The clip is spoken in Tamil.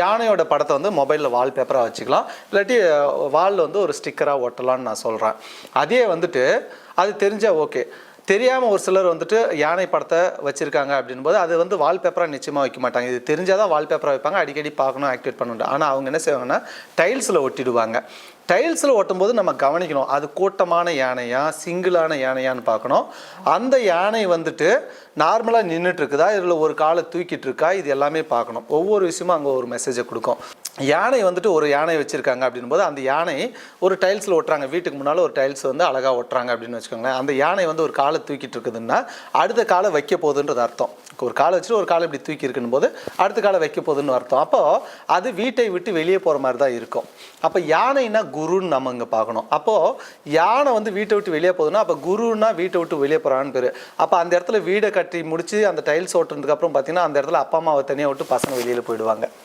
யானையோட படத்தை வந்து மொபைலில் வால்பேப்பராக வச்சுக்கலாம். இல்லாட்டி வாலில் வந்து ஒரு ஸ்டிக்கராக ஒட்டலாம்னு நான் சொல்கிறேன் அதே வந்துட்டு அது தெரிஞ்சால் ஓகே தெரியாமல் ஒரு சிலர் வந்துட்டு யானை படத்தை வச்சுருக்காங்க அப்படின்போது அது வந்து வால்பேப்பராக நிச்சயமாக வைக்க மாட்டாங்க. இது தெரிஞ்சால் தான் வால்பேப்பராக வைப்பாங்க அடிக்கடி பார்க்கணும் ஆக்டிவேட் பண்ணணும். ஆனால் அவங்க என்ன செய்வாங்கன்னா டைல்ஸில் ஒட்டிடுவாங்க. டைல்ஸில் ஒட்டும்போது நம்ம கவனிக்கணும். அது கூட்டமான யானையா சிங்கிளான யானையான்னு பார்க்கணும். அந்த யானை வந்துட்டு நார்மலாக நின்றுட்டு இருக்குதா இதில் ஒரு காலை தூக்கிட்டு இருக்கா இது எல்லாமே பார்க்கணும். ஒவ்வொரு விஷயமும் அங்கே ஒரு மெசேஜை கொடுக்கும். யானை வந்துட்டு ஒரு யானை வச்சுருக்காங்க அப்படின்போது அந்த யானை ஒரு டைல்ஸில் ஓட்டுறாங்க. வீட்டுக்கு முன்னால் ஒரு டைல்ஸ் வந்து அழகாக ஓட்டுறாங்க அப்படின்னு வச்சுக்கோங்களேன். அந்த யானை வந்து ஒரு காலை தூக்கிட்டு இருக்குதுன்னா அடுத்த காலை வைக்க போகுதுன்றது அர்த்தம். ஒரு காலை வச்சுட்டு ஒரு காலை இப்படி தூக்கி இருக்குன்னு போது அடுத்த காலை வைக்க போகுதுன்னு அர்த்தம். அப்போது அது வீட்டை விட்டு வெளியே போகிற மாதிரி தான் இருக்கும். அப்போ யானைன்னா குருன்னு நம்ம இங்கே பார்க்கணும். அப்போது யானை வந்து வீட்டை விட்டு வெளியே போகுதுன்னா அப்போ குருன்னா வீட்டை விட்டு வெளியே போகிறான்னு பேர். அப்போ அந்த இடத்துல வீடை கட்டி முடித்து அந்த டைல்ஸ் ஓட்டுனதுக்கு அப்புறம் பார்த்தீங்கன்னா அந்த இடத்துல அப்பா அம்மாவை தனியாக விட்டு பசங்க வெளியில் போயிடுவாங்க.